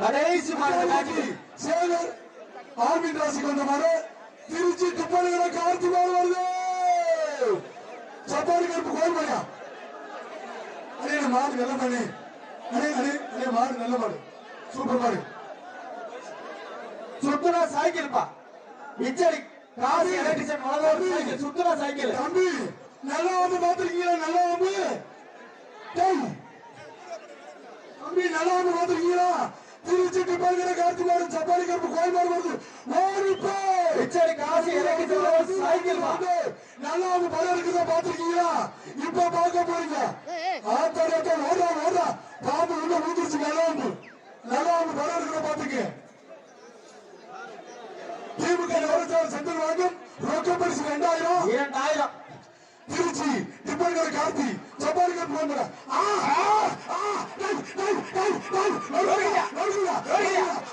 கடைசி சேலர் ராசிக்கு வந்த மாதிரி திருச்சி துப்பாளிகளை கார்த்தி மாடு வருது. சப்பாரி கருப்பு கோல்மணியா அண்ணே இந்த மாடு நல்ல மாடு. அண்ணே அண்ணே அண்ணே மாடு நல்ல மாடு. சூப்பர் மாடு. சுத்துனா சைக்கிள் பா இச்சடி காசி சுத்துனா சைக்கிள். தம்பி நல்லா வந்து பாத்துருக்கீங்களா நல்லா வந்து டேய். தம்பி நல்லா வந்து பாத்துருக்கீங்களா துப்பாளிகளை கார்த்தி மாடு சப்பாரி கருப்பு கோயில் மாடு வருது ஓடி போய் இச்சடி காசி மலதோடு சைக்கிள் வந்து நல்லா வந்து படம் இருக்குதா பாத்துருக்கீங்களா இப்ப பார்க்க போறீங்க ஆத்தாடியாத்தா ஓடா ஓடா பாம்பு உள்ள ஊந்துருச்சு நல்லா வந்து நல்லா வந்து படம் இருக்குதா பாத்துக்க திமுக நவரத்தார் செந்தில் வாங்கும். ரொக்க பரிசு ரெண்டாயிரம். இரண்டாயிரம். திருச்சி டிப்பன்கரை கார்த்தி சப்பாளிகர் போன்ற ஆ!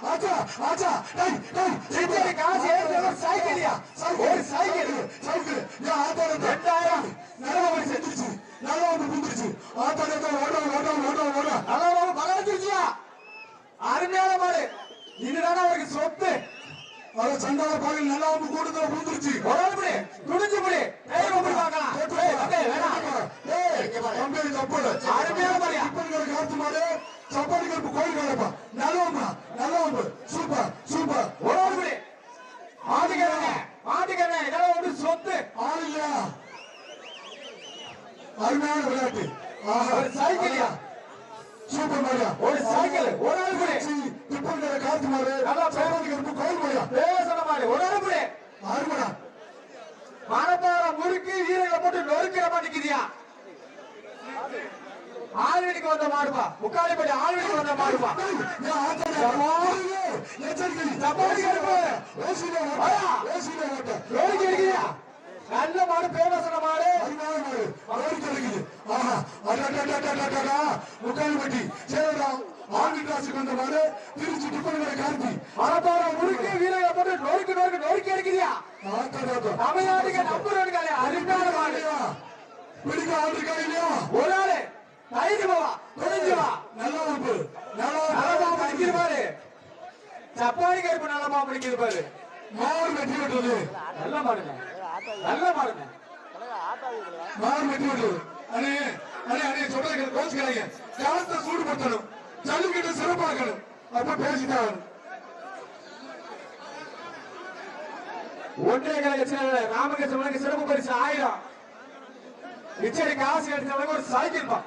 ஆச்சா ஆச்சா டேய் டேய் இச்சடி காசி எலக்ட்ரிஷியன் சைக்கிள்யா ஒரு சைக்கிள் சைக்கிள் யா ஆத்தாட ரெண்டாயிரம் நல்லா வந்து செஞ்சிருச்சு நல்லா வந்து புந்துருச்சு ஆத்தாட ஓட ஓட ஓட ஓட நல்லா பலம் அருமையான மாடு இதுதானே அவருக்கு சொத்து அத சண்டால பாக்கல் நல்லா வந்து கூட்டத்துல புந்துருச்சு. சப்பாளி கருப்பு கோயில் கலப்பா நல்லவம்பா. நல்லவம்பு சூப்பர். சூப்பர் உடல் முடி மாட்டுக்கிறேங்க மாட்டுக்கிறேன் இதெல்லாம் ஒரு சொத்து. ஆள் இல்லையா அருமையான விளையாட்டு. சைக்கிள்யா சூப்பர் மாரியா. ஒரு ஆள் முடி டிப்பன்கரை கார்த்தி மாடு நல்லா சப்பாளி கருப்பு கோயில் மாடியா பேசன மாதிரி ஒரு ஆள் முடி அருமடா மரப்பாறை முறுக்கு வீரர்களை போட்டு நொறுக்கிற மாட்டேங்குதியா ஆழ்வீடுக்கு வந்த மாடுப்பா முக்காலிப்பட்டி ஆழ்வீடுக்கு வந்த மாடுப்பா ஏன் ஆத்தாடா? எச்சரிக்கை. சப்பாளி கருப்பு ஓசியில ஓட்ட. வாயா. ஓசியில ஓட்ட. நொறுக்கி அடிக்கிறியா நல்ல மாடு பேமஸான மாடு. முக்காலிப்பட்டி. சேலம் ஆண்டி ராசிக்கு வந்த மாடு. திருச்சி டிப்பன்கரை கார்த்தி. மரப்பாறை முறுக்கு வீரர்களை போட்டு நொறுக்கு நொறுக்கு நொறுக்கி அடிக்கிறியா. தமிழ்நாட்டுக்கு நம்பர் ஒன்றுக்காலே அருமையான மாடு? பிடிக்க ஆள் இருக்கா இல்லையா? ஒரு ஆளு தைரியமா வா வா நல்ல உறுப்பு. நல்ல நல்லமா பிடிக்கிற பாரு. சப்பாடி கருப்பு நல்லமா பிடிக்கிற பாரு. மாடு வெற்றி பெற்றது நல்ல மாடுங்க நல்ல மாடுங்க மாடு வெற்றி பெற்றது அண்ணே அண்ணே அண்ணே சொல்றதுக்கு கோச்சுக்கிறாங்க காலத்தை சூடுபடுத்தணும். ஜல்லிக்கட்டு சிறப்பாக்கணும் அப்ப பேசிட்டாங்க ஒன்றிய கழக செயலாளர் ராமகிருஷ்ணனுக்கு சிறப்பு பரிசு ஆயிரம். நிச்சயம் காசு எடுத்தவங்க ஒரு சாய்க்கிருப்பான்